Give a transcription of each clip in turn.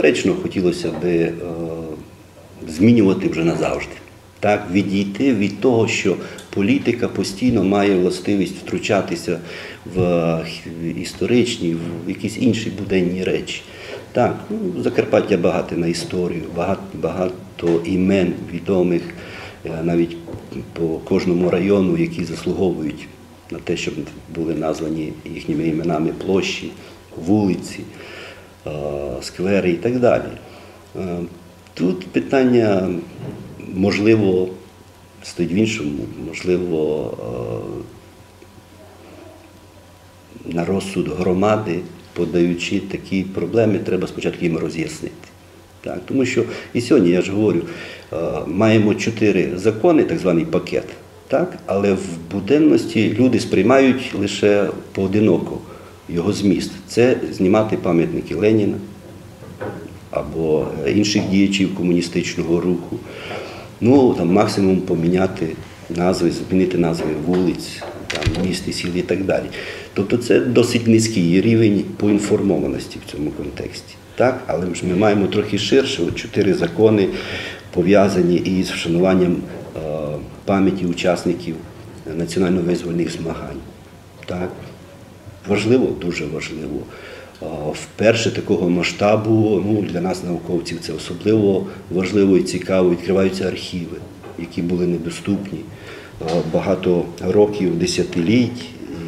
безперечно, хотілося б е, змінювати вже назавжди. Так, відійти від того, що політика постійно має властивість втручатися в е, історичні, в якісь інші буденні речі. Так, ну, Закарпаття багате на історію, багато, багато імен відомих е, навіть по кожному району, які заслуговують на те, щоб були названі їхніми іменами площі, вулиці, сквери і так далі. Е, Тут питання, можливо, стоїть в іншому, можливо, е, на розсуд громади, подаючи такі проблеми, треба спочатку їм роз'яснити. Так, тому що і сьогодні, я ж говорю, е, маємо чотири закони, так званий пакет, так, але в буденності люди сприймають лише поодиноко його зміст. Це знімати пам'ятники Леніна або інших діячів комуністичного руху. Ну, там максимум поміняти назви, змінити назви вулиць, там, міст і сіл і так далі. Тобто це досить низький рівень поінформованості в цьому контексті. Так? Але ж ми маємо трохи ширше, от чотири закони пов'язані із вшануванням е, пам'яті учасників національно-визвольних змагань. Так? Важливо, дуже важливо. Вперше такого масштабу ну, для нас, науковців, це особливо важливо і цікаво. Відкриваються архіви, які були недоступні багато років, десятиліть,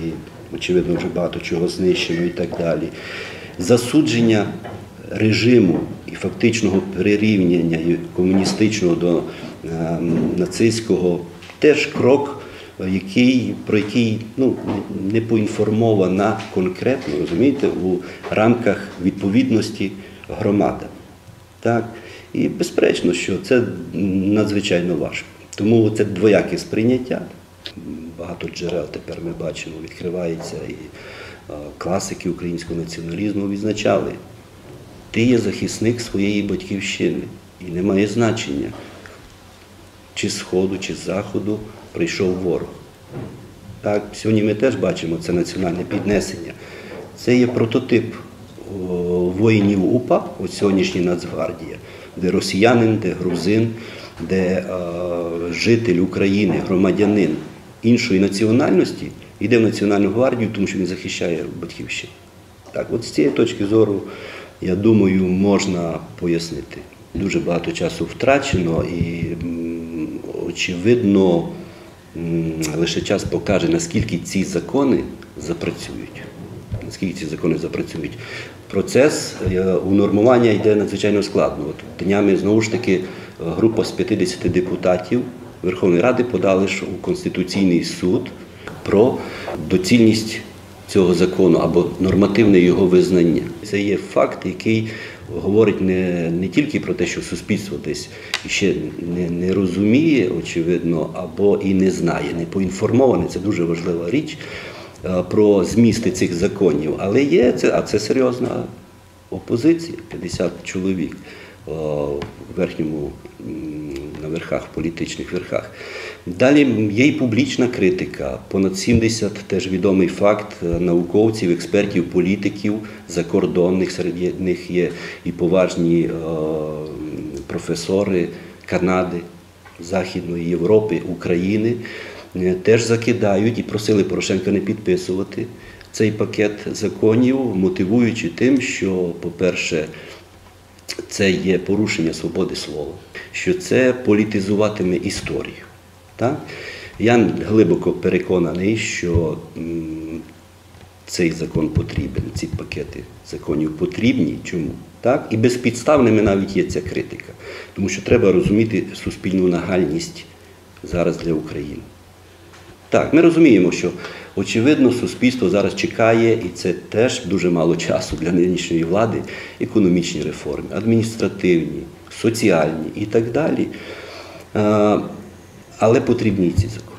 і, очевидно, вже багато чого знищено і так далі. Засудження режиму і фактичного прирівняння комуністичного до е, нацистського теж крок який, про який ну, не поінформована конкретно, розумієте, у рамках відповідності громада. Так? І безперечно, що це надзвичайно важко. Тому це двояке сприйняття. Багато джерел тепер ми бачимо, відкривається, і е, класики українського націоналізму відзначали. Ти є захисник своєї батьківщини, і немає значення, чи сходу, чи з заходу прийшов ворог. Так, Сьогодні ми теж бачимо це національне піднесення. Це є прототип воїнів УПА, от сьогоднішній Нацгвардія, де росіянин, де грузин, де е, житель України, громадянин іншої національності йде в Національну гвардію, тому що він захищає батьківщину. Так, от з цієї точки зору, я думаю, можна пояснити. Дуже багато часу втрачено і, очевидно, лише час покаже, наскільки ці закони запрацюють. Наскільки ці закони запрацюють. Процес е, унормування йде надзвичайно складно. От днями знову ж таки група з 50 депутатів Верховної Ради подали у Конституційний суд про доцільність цього закону або нормативне його визнання. Це є факт, який говорить не, не тільки про те, що суспільство десь ще не, не розуміє, очевидно, або і не знає, не поінформоване. Це дуже важлива річ е, про змісти цих законів. Але є це, а це серйозна опозиція, 50 чоловік е, в верхньому верхах, політичних верхах. Далі є і публічна критика. Понад 70 теж відомий факт е, науковців, експертів, політиків закордонних. Серед них є і поважні е, професори Канади, Західної Європи, України. е, Теж закидають і просили Порошенка не підписувати цей пакет законів, мотивуючи тим, що, по-перше, це є порушення свободи слова, що це політизуватиме історію. Так? Я глибоко переконаний, що цей закон потрібен, ці пакети законів потрібні. Чому? Так? І безпідставними навіть є ця критика. Тому що треба розуміти суспільну нагальність зараз для України. Так, ми розуміємо, що очевидно суспільство зараз чекає, і це теж дуже мало часу для нинішньої влади, економічні реформи, адміністративні, соціальні і так далі. Але потрібні ці закони.